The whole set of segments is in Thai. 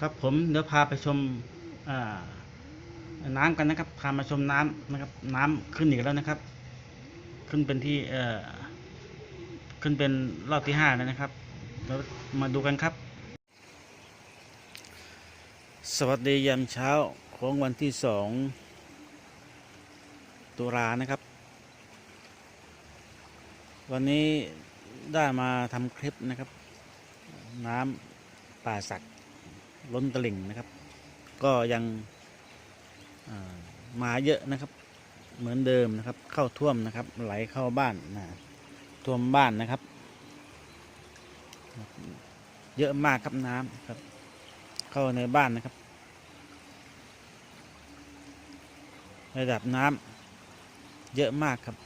ครับผมเดี๋ยวพาไปชมน้ำกันนะครับ พามาชมน้ำนะครับ น้ำขึ้นอีกแล้วนะครับ ขึ้นเป็นที่เอ่อขึ้นเป็นรอบที่ห้าแล้วนะครับเรามาดูกันครับ สวัสดียามเช้าของวันที่สองตุลานะครับ วันนี้ได้มาทำคลิปนะครับ น้ำป่าสัก ล้นตลิ่งนะครับ ก็ยังามาเยอะนะครับ เหมือนเดิมนะครับ เข้าท่วมนะครับ ไหลเข้าบ้านนะท่วมบ้านนะครับ เยอะมากครับน้ำครับ เข้าในบ้านนะครับ ระดับน้ำเยอะมากครับ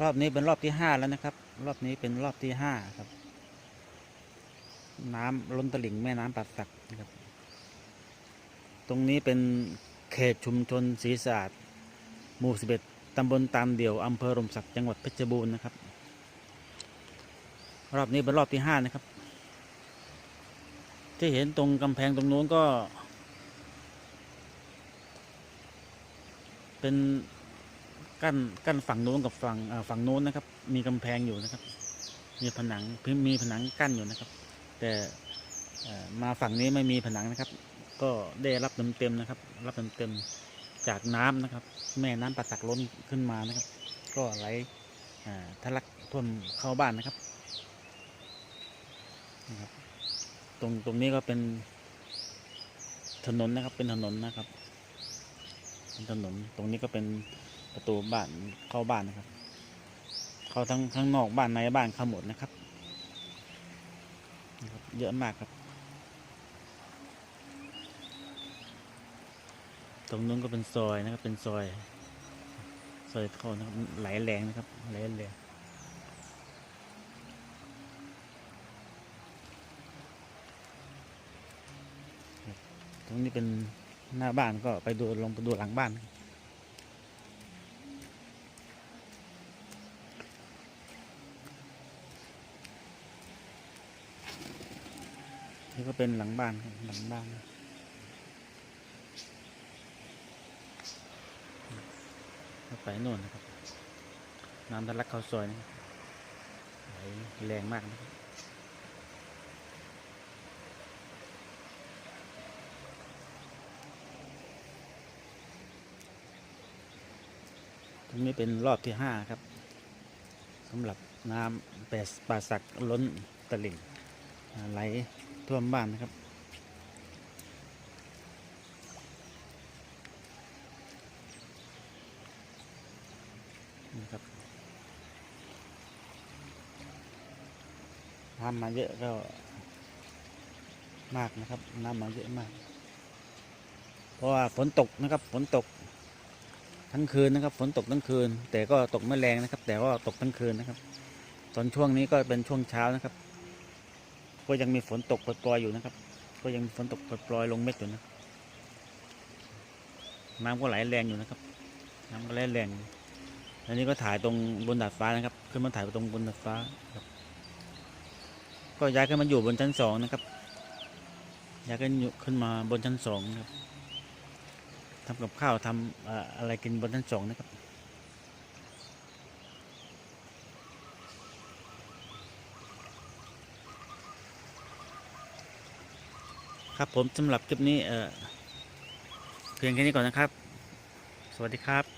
รอบนี้เป็นรอบที่ห้าแล้วนะครับ รอบนี้เป็นรอบที่ห้าครับ น้ำล้นตลิ่งแม่น้ำปัดสักนะครับ ตรงนี้เป็นเขตชุมชนศรีสะอาดหมู่11ตำบลตามเดี่ยวอำเภอรมศักดิ์จังหวัดเพชรบูรณ์นะครับ รอบนี้เป็นรอบที่ห้านะครับ ที่เห็นตรงกำแพงตรงนู้นก็ เป็น กั้นกั้นฝั่งโน้นกับฝั่งฝั่งโน้นนะครับ มีกำแพงอยู่นะครับ มีผนังมีผนังกั้นอยู่นะครับ แต่มาฝั่งนี้ไม่มีผนังนะครับ ก็ได้รับเต็มๆนะครับ รับเต็มๆจากน้ำนะครับ แม่น้ำปัดตักล้นขึ้นมานะครับ ก็ไหลทะลักท่วมเข้าบ้านนะครับนะครับ ตรงตรงนี้ก็เป็นถนนนะครับเป็นถนนนะครับเป็นถนนตรงนี้ก็เป็น ประตูบ้านเข้าบ้านนะครับ เข้าทั้งทั้งนอกบ้านในบ้านเข้าหมดนะครับ เยอะมากครับ ตรงนู้นก็เป็นซอยนะครับ เป็นซอยซอยท่อนะครับไหลแรงนะครับไหลแรงตรงนี้เป็นหน้าบ้านก็ไปดูลงไปดูหลังบ้าน นี่ก็เป็นหลังบ้านครับหลังบ้าน ไปโน่นนะครับ น้ำทะลักเข้าซอยนะไหลแรงมากนะครับตรงนี้เป็นรอบที่ห้าครับสำหรับน้ำแปดป่าสักล้นตลิ่งไหล ท่วมบ้านนะครับนะครับน้ำมาเยอะก็มากนะครับ น้ำมาเยอะมาก เพราะว่าฝนตกนะครับ ฝนตกทั้งคืนนะครับ ฝนตกทั้งคืน แต่ก็ตกไม่แรงนะครับ แต่ว่าตกทั้งคืนนะครับ ตอนช่วงนี้ก็เป็นช่วงเช้านะครับ ก็ยังมีฝนตกปล่อยๆอยู่นะครับ ก็ยังมีฝนตกปล่อยๆลงเม็ดอยู่นะน้ำก็ไหลแรงอยู่นะครับ น้ำก็ไหลแรงอันนี้ก็ถ่ายตรงบนดาดฟ้านะครับ ขึ้นมาถ่ายตรงบนดาดฟ้าครับ ก็ย้ายขึ้นมาอยู่บนชั้นสองนะครับ ย้ายขึ้นอยู่ขึ้นมาบนชั้นสองครับทำกับข้าวทำอ่าอะไรกินบนชั้นสองนะครับ ครับผมสำหรับคลิปนี้เอ่อเพียงแค่นี้ก่อนนะครับ สวัสดีครับ